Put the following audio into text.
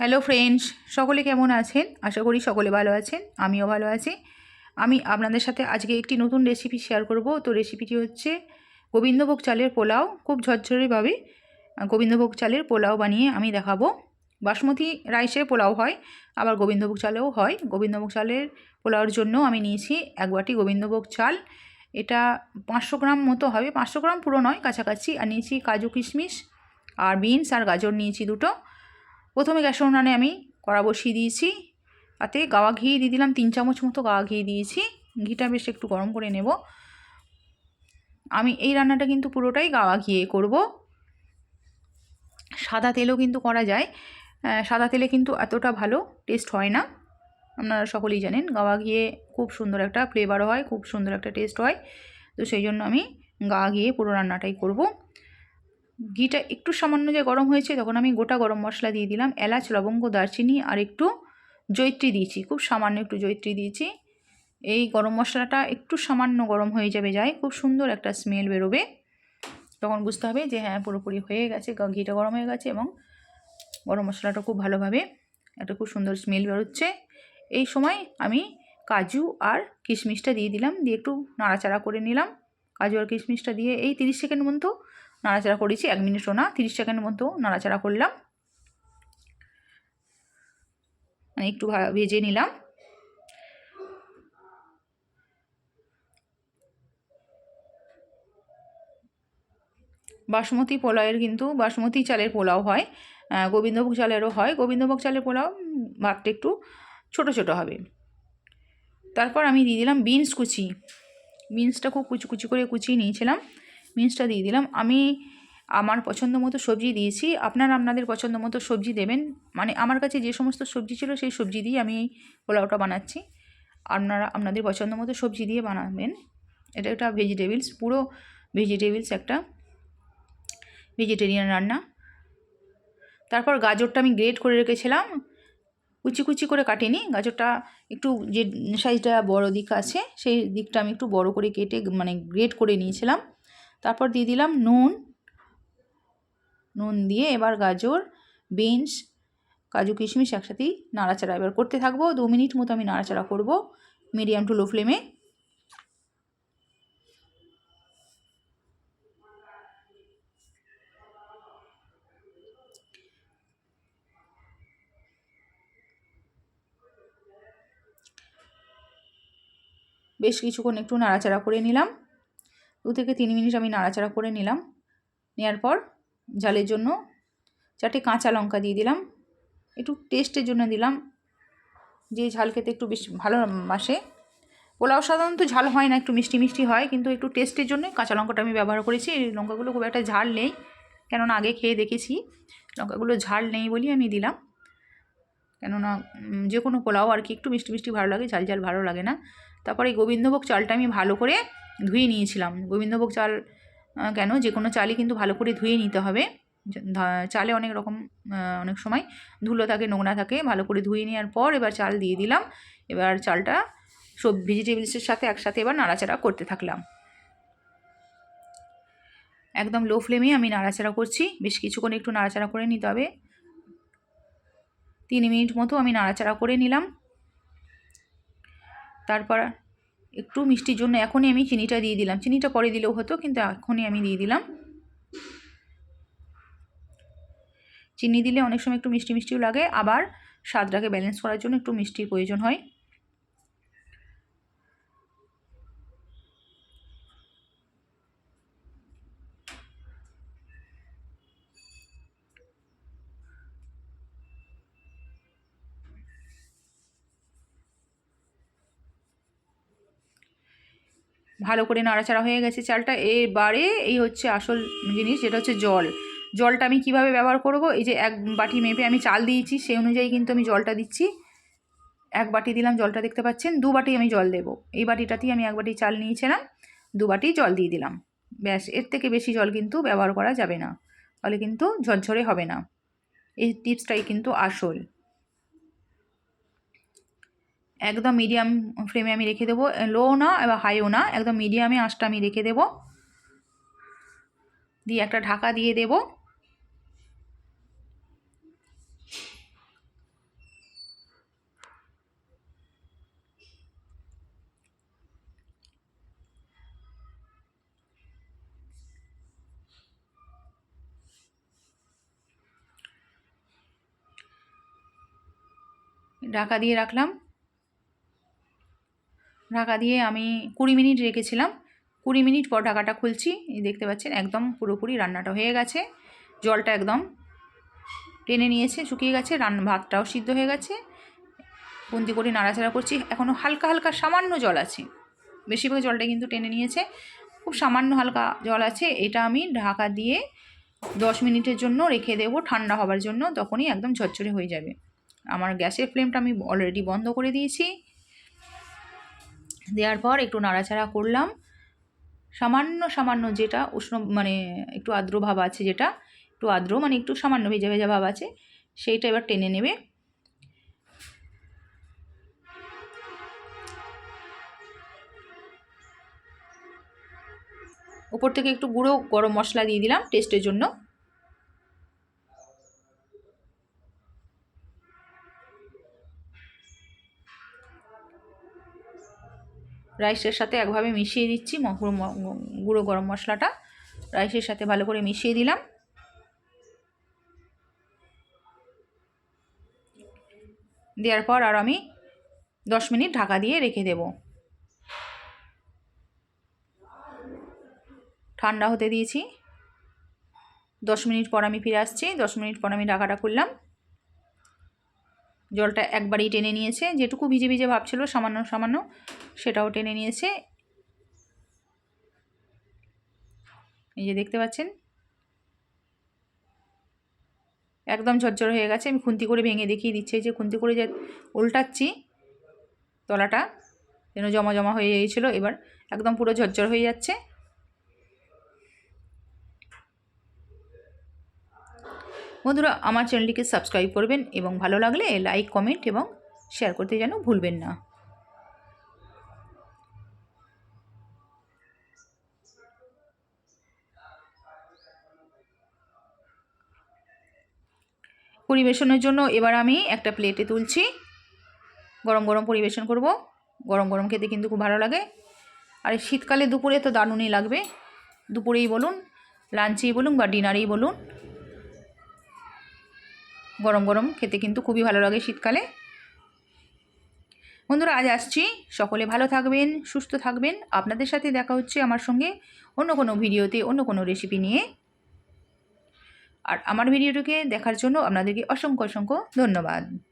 Hello friends সকলে কেমন আছেন? আশা করি সকলে ভালো আছেন। আমিও ভালো আছি। আমি আপনাদের সাথে আজকে একটি নতুন রেসিপি শেয়ার করব। তো রেসিপিটি হচ্ছে গোবিন্দভোগ চালের পোলাও। খুব ঝরঝরেভাবে গোবিন্দভোগ চালের পোলাও বানিয়ে আমি দেখাবো। বাসমতি রাইসের পোলাও হয়, আবার গোবিন্দভোগ চালেও হয়। গোবিন্দভোগ চালের পোলাওর জন্য আমি নিয়েছি এক বাটি গোবিন্দভোগ চাল। এটা পাঁচশো গ্রাম মতো হবে। পাঁচশো গ্রাম পুরো নয়, কাছাকাছি। আর নিয়েছি কাজু কিশমিশ, আর বিনস, আর গাজর নিয়েছি দুটো। প্রথমে গ্যাসের উনানে আমি কড়া বসিয়ে দিয়েছি। তাতে গাওয়া ঘি দিয়ে দিলাম, তিন চামচ মতো গাওয়া ঘি দিয়েছি। ঘিটা বেশ একটু গরম করে নেব। আমি এই রান্নাটা কিন্তু পুরোটাই গাওয়া ঘিয়ে করব। সাদা তেলও কিন্তু করা যায়। সাদা তেলে কিন্তু এতটা ভালো টেস্ট হয় না। আপনারা সকলেই জানেন গাওয়া ঘিয়ে খুব সুন্দর একটা ফ্লেভার হয়, খুব সুন্দর একটা টেস্ট হয়। তো সেই জন্য আমি গা ঘিয়ে পুরো রান্নাটাই করব। ঘিটা একটু সামান্য যে গরম হয়েছে, তখন আমি গোটা গরম মশলা দিয়ে দিলাম। এলাচ, লবঙ্গ, দারচিনি আর একটু জৈত্রী দিয়েছি। খুব সামান্য একটু জৈত্রী দিয়েছি। এই গরম মশলাটা একটু সামান্য গরম হয়ে যাবে যায়, খুব সুন্দর একটা স্মেল বেরোবে। তখন বুঝতে হবে যে হ্যাঁ পুরোপুরি হয়ে গেছে ঘিটা গরম হয়ে গেছে এবং গরম মশলাটা খুব ভালোভাবে একটা খুব সুন্দর স্মেল বেরোচ্ছে। এই সময় আমি কাজু আর কিশমিশটা দিয়ে দিলাম, দিয়ে একটু নাড়াচাড়া করে নিলাম। কাজু আর কিশমিশটা দিয়ে এই তিরিশ সেকেন্ড মতো নাড়াচাড়া করেছি, এক মিনিটও না, তিরিশ সেকেন্ড মতো নাড়াচাড়া করলাম। একটু ভেজে নিলাম। বাসমতি পোলাওয়ের কিন্তু, বাসমতি চালের পোলাও হয় গোবিন্দভোগ চালেরও হয়। গোবিন্দভোগ চালের পোলাও ভাতটা একটু ছোট ছোট হবে। তারপর আমি দিয়ে দিলাম বিনস কুচি। বিনসটা খুব কুচি কুচি করে কুচিয়ে নিয়েছিলাম। বিনসটা দিয়ে দিলাম। আমি আমার পছন্দ মতো সবজি দিয়েছি। আপনারা আপনাদের পছন্দ মতো সবজি দেবেন। মানে আমার কাছে যে সমস্ত সবজি ছিল সেই সবজি দিয়ে আমি পোলাওটা বানাচ্ছি। আপনারা আপনাদের পছন্দ মতো সবজি দিয়ে বানাবেন। এটা একটা ভেজিটেবলস পুরো ভেজিটেবলস একটা ভেজিটেরিয়ান রান্না। তারপর গাজরটা আমি গ্রেট করে রেখেছিলাম। কুচি কুচি করে কাটিনি। গাজরটা একটু যে সাইজটা বড় দিক আছে, সেই দিকটা আমি একটু বড় করে কেটে মানে গ্রেট করে নিয়েছিলাম। তারপর দিয়ে দিলাম নুন। নুন দিয়ে এবার গাজর, বিনস, কাজু কিশমিশ একসাথেই নাড়াচাড়া। এবার করতে থাকব, দু মিনিট মতো আমি নাড়াচাড়া করব মিডিয়াম টু লো ফ্লেমে। বেশ কিছুক্ষণ একটু নাড়াচাড়া করে নিলাম। দু থেকে তিন মিনিট আমি নাড়াচাড়া করে নিলাম। নেওয়ার পর ঝালের জন্য চারটে কাঁচা লঙ্কা দিয়ে দিলাম। একটু টেস্টের জন্য দিলাম। যে ঝাল খেতে একটু বেশ ভালো বাসে পোলাও সাধারণত ঝাল হয় না, একটু মিষ্টি মিষ্টি হয়, কিন্তু একটু টেস্টের জন্য কাঁচা লঙ্কাটা আমি ব্যবহার করেছি। এই লঙ্কাগুলো খুব একটা ঝাল নেই, কেননা আগে খেয়ে দেখেছি। লঙ্কাগুলো ঝাল নেই বলি আমি দিলাম। কেননা যে কোনো পোলাও আর কি একটু মিষ্টি মিষ্টি ভালো লাগে, ঝাল ঝাল ভালো লাগে না। তারপরে গোবিন্দভোগ চালটা আমি ভালো করে ধুয়ে নিয়েছিলাম। গোবিন্দভোগ চাল কেন? যে কোনো চালই কিন্তু ভালো করে ধুয়ে নিতে হবে। চালে অনেক রকম অনেক সময় ধুলো থাকে, নোংরা থাকে। ভালো করে ধুয়ে নেওয়ার পর এবার চাল দিয়ে দিলাম। এবার চালটা সব ভেজিটেবলসের সাথে একসাথে এবার নাড়াচাড়া করতে থাকলাম। একদম লো ফ্লেমে আমি নাড়াচাড়া করছি। বেশ কিছুক্ষণ একটু নাড়াচাড়া করে নিতে হবে। তিন মিনিট মতো আমি নাড়াচাড়া করে নিলাম। তারপর একটু মিষ্টির জন্য এখনই আমি চিনিটা দিয়ে দিলাম। চিনিটা পরে দিলেও হতো, কিন্তু এখনই আমি দিয়ে দিলাম। চিনি দিলে অনেক সময় একটু মিষ্টি মিষ্টিও লাগে, আবার স্বাদটাকে ব্যালেন্স করার জন্য একটু মিষ্টির প্রয়োজন হয়। ভালো করে নাড়াচাড়া হয়ে গেছে চালটা। এবারে এই হচ্ছে আসল জিনিস, যেটা হচ্ছে জল। জলটা আমি কীভাবে ব্যবহার করব? এই যে এক বাটি মেপে আমি চাল দিয়েছি, সেই অনুযায়ী কিন্তু আমি জলটা দিচ্ছি। এক বাটি দিলাম, জলটা দেখতে পাচ্ছেন, দু বাটি আমি জল দেব। এই বাটিটাতেই আমি এক বাটি চাল নিয়েছিলাম, দু বাটি জল দিয়ে দিলাম। ব্যাস, এর থেকে বেশি জল কিন্তু ব্যবহার করা যাবে না, তাহলে কিন্তু ঝরঝরে হবে না। এই টিপসটাই কিন্তু আসল। একদম মিডিয়াম ফ্লেমে আমি রেখে দেবো লো না, এবার হাইও না, একদম মিডিয়ামে আঁচটা আমি রেখে দেবো। দিয়ে একটা ঢাকা দিয়ে দেব। ঢাকা দিয়ে রাখলাম। ঢাকা দিয়ে আমি কুড়ি মিনিট রেখেছিলাম। কুড়ি মিনিট পর ঢাকাটা খুলছি। দেখতে পাচ্ছেন, একদম পুরোপুরি রান্নাটা হয়ে গেছে। জলটা একদম টেনে নিয়েছে, শুকিয়ে গেছে, রান ভাতটাও সিদ্ধ হয়ে গেছে। বন্দি করে নাড়াচাড়া করছি। এখনও হালকা হালকা সামান্য জল আছে। বেশিরভাগ জলটা কিন্তু টেনে নিয়েছে। খুব সামান্য হালকা জল আছে। এটা আমি ঢাকা দিয়ে দশ মিনিটের জন্য রেখে দেবো। ঠান্ডা হবার জন্য তখনই একদম ঝরঝরে হয়ে যাবে। আমার গ্যাসের ফ্লেমটা আমি অলরেডি বন্ধ করে দিয়েছি। দেওয়ার পর একটু নাড়াচাড়া করলাম। সামান্য সামান্য যেটা উষ্ণ মানে একটু আর্দ্র ভাব আছে যেটা, একটু আর্দ্র মানে একটু সামান্য ভেজা ভেজা ভাব আছে, সেইটা এবার টেনে নেবে। উপর থেকে একটু গুঁড়ো গরম মশলা দিয়ে দিলাম টেস্টের জন্য। রাইসের সাথে একভাবে মিশিয়ে দিচ্ছি গুঁড়ো গুঁড়ো গরম মশলাটা। রাইসের সাথে ভালো করে মিশিয়ে দিলাম। দেওয়ার পর আর আমি দশ মিনিট ঢাকা দিয়ে রেখে দেব। ঠান্ডা হতে দিয়েছি। দশ মিনিট পর আমি ফিরে আসছি, দশ মিনিট পর আমি ঢাকাটা খুললাম। জলটা একবারই টেনে নিয়েছে, যেটুকু ভিজে ভিজে ভাবছিল, সামান্য সামান্য সেটাও টেনে নিয়েছে। এই যে দেখতে পাচ্ছেন? একদম ঝরঝর হয়ে গেছে, আমি খুন্তি করে ভেঙে দেখিয়ে দিচ্ছি যে খুন্তি করে যে উল্টাচ্ছি তলাটা, যেন জমা জমা হয়ে গিয়েছিল, এবার একদম পুরো ঝরঝর হয়ে যাচ্ছে। বন্ধুরা আমার চ্যানেলটিকে সাবস্ক্রাইব করবেন এবং ভালো লাগলে লাইক, কমেন্ট এবং শেয়ার করতে যেন ভুলবেন না। পরিবেশনের জন্য এবার আমি একটা প্লেটে তুলছি। গরম গরম পরিবেশন করব। গরম গরম খেতে কিন্তু খুব ভালো লাগে। আর শীতকালে দুপুরে তো দারুণই লাগবে। দুপুরেই বলুন, লাঞ্চেই বলুন বা ডিনারেই বলুন। গরম গরম খেতে কিন্তু খুবই ভালো লাগে শীতকালে। বন্ধুরা, আজ আসছি। সকলে ভালো থাকবেন, সুস্থ থাকবেন। আপনাদের সাথে দেখা হচ্ছে আমার সঙ্গে অন্য কোনো ভিডিওতে, অন্য কোনো রেসিপি নিয়ে। আর আমার ভিডিওটিকে দেখার জন্য আপনাদেরকে অসংখ্য অসংখ্য ধন্যবাদ।